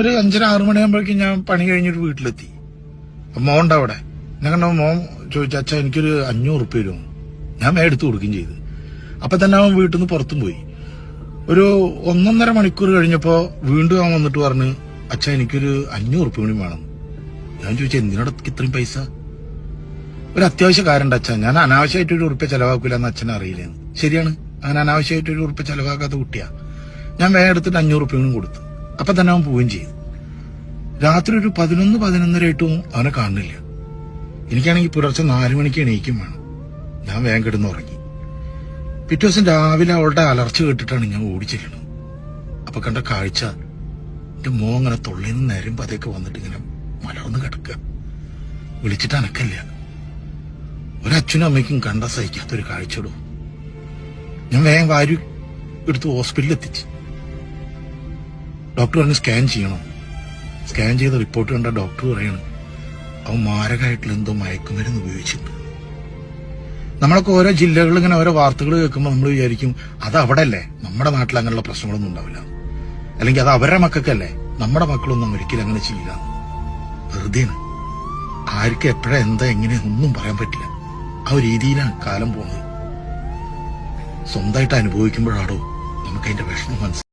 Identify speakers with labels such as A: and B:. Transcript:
A: ഒരു അഞ്ചര ആറു മണിയാകുമ്പോഴേക്കും ഞാൻ പണി കഴിഞ്ഞൊരു വീട്ടിലെത്തി. ഉണ്ട് അവിടെ. ഞാൻ കണ്ട മോൻ ചോദിച്ചു അച്ഛാ എനിക്കൊരു അഞ്ഞൂറ് ഉറുപ്പ്യ വരും ഞാൻ എടുത്തു കൊടുക്കുകയും ചെയ്തു. അപ്പൊ തന്നെ അവൻ വീട്ടിൽ നിന്ന് പുറത്തും പോയി. ഒരു ഒന്നൊന്നര മണിക്കൂർ കഴിഞ്ഞപ്പോ വീണ്ടും അവൻ വന്നിട്ട് പറഞ്ഞു അച്ഛാ എനിക്കൊരു അഞ്ഞൂറ് ഉറുപ്പ്യ കൂടി വേണം. ഞാൻ ചോദിച്ചു എന്തിനോട് ഇത്രയും പൈസ? ഒരു അത്യാവശ്യ കാര്യം അച്ഛാ. ഞാൻ അനാവശ്യമായിട്ട് ഒരു ഉറുപ്പ്യ ചെലവാക്കൂല എന്ന് അച്ഛനെ അറിയില്ലെന്ന്. ശരിയാണ്. അങ്ങനെ അനാവശ്യമായിട്ട് ഒരു ഉറുപ്പ്യ ചെലവാക്കാത്ത കുട്ടിയാ. ഞാൻ വേഗം എടുത്തിട്ട് അഞ്ഞൂറ് ഉറുപ്പ്യയും കൊടുത്തു. അപ്പൊ തന്നെ അവൻ പോവുകയും ചെയ്തു. രാത്രി ഒരു പതിനൊന്ന് പതിനൊന്നര ഇട്ടും അവനെ കാണുന്നില്ല. എനിക്കാണെങ്കിൽ പുലർച്ചെ നാലു മണിക്ക് എണീക്കും വേണം. ഞാൻ വേഗം കിടന്ന് ഉറങ്ങി. പിറ്റേ ദിവസം രാവിലെ അവളുടെ അലർച്ച കേട്ടിട്ടാണ് ഞാൻ ഓടിച്ചെല്ലണത് അപ്പൊ കണ്ട കാഴ്ച എന്റെ മോ അങ്ങനെ തൊള്ളിൽ നിന്ന് നേരം പതയൊക്കെ വന്നിട്ട് ഇങ്ങനെ മലർന്ന് കിടക്കുക. വിളിച്ചിട്ട് അനക്കല്ല. ഒരച്ഛനും അമ്മയ്ക്കും കണ്ട സഹിക്കാത്തൊരു കാഴ്ചയിടും ഞാൻ വേഗം വാരി എടുത്ത് ഹോസ്പിറ്റലിൽ എത്തിച്ച്. ഡോക്ടർ പറഞ്ഞ് സ്കാൻ ചെയ്യണം. സ്കാൻ ചെയ്ത റിപ്പോർട്ട് കണ്ട ഡോക്ടർ പറയാണ് അവൻ മാരകമായിട്ടുള്ള എന്തോ മയക്കുമരുന്ന് ഉപയോഗിച്ചിട്ടുണ്ട്. നമ്മളൊക്കെ ഓരോ ജില്ലകളിൽ ഇങ്ങനെ ഓരോ വാർത്തകൾ കേൾക്കുമ്പോൾ നമ്മൾ വിചാരിക്കും അത് അവിടെ അല്ലേ നമ്മുടെ നാട്ടിൽ അങ്ങനെയുള്ള പ്രശ്നങ്ങളൊന്നും ഉണ്ടാവില്ല. അല്ലെങ്കിൽ അത് അവരുടെ മക്കൾക്കല്ലേ? നമ്മുടെ മക്കളൊന്നും ഒരിക്കലും അങ്ങനെ ചെയ്യില്ല. വെറുതെയാണ്. ആർക്ക് എപ്പോഴാ എന്താ എങ്ങനെ ഒന്നും പറയാൻ പറ്റില്ല. ആ ഒരു രീതിയിലാണ് കാലം പോകുന്നത്. സ്വന്തമായിട്ട് അനുഭവിക്കുമ്പോഴാണോ നമുക്ക് അതിന്റെ വിഷമം മനസ്സിലാവും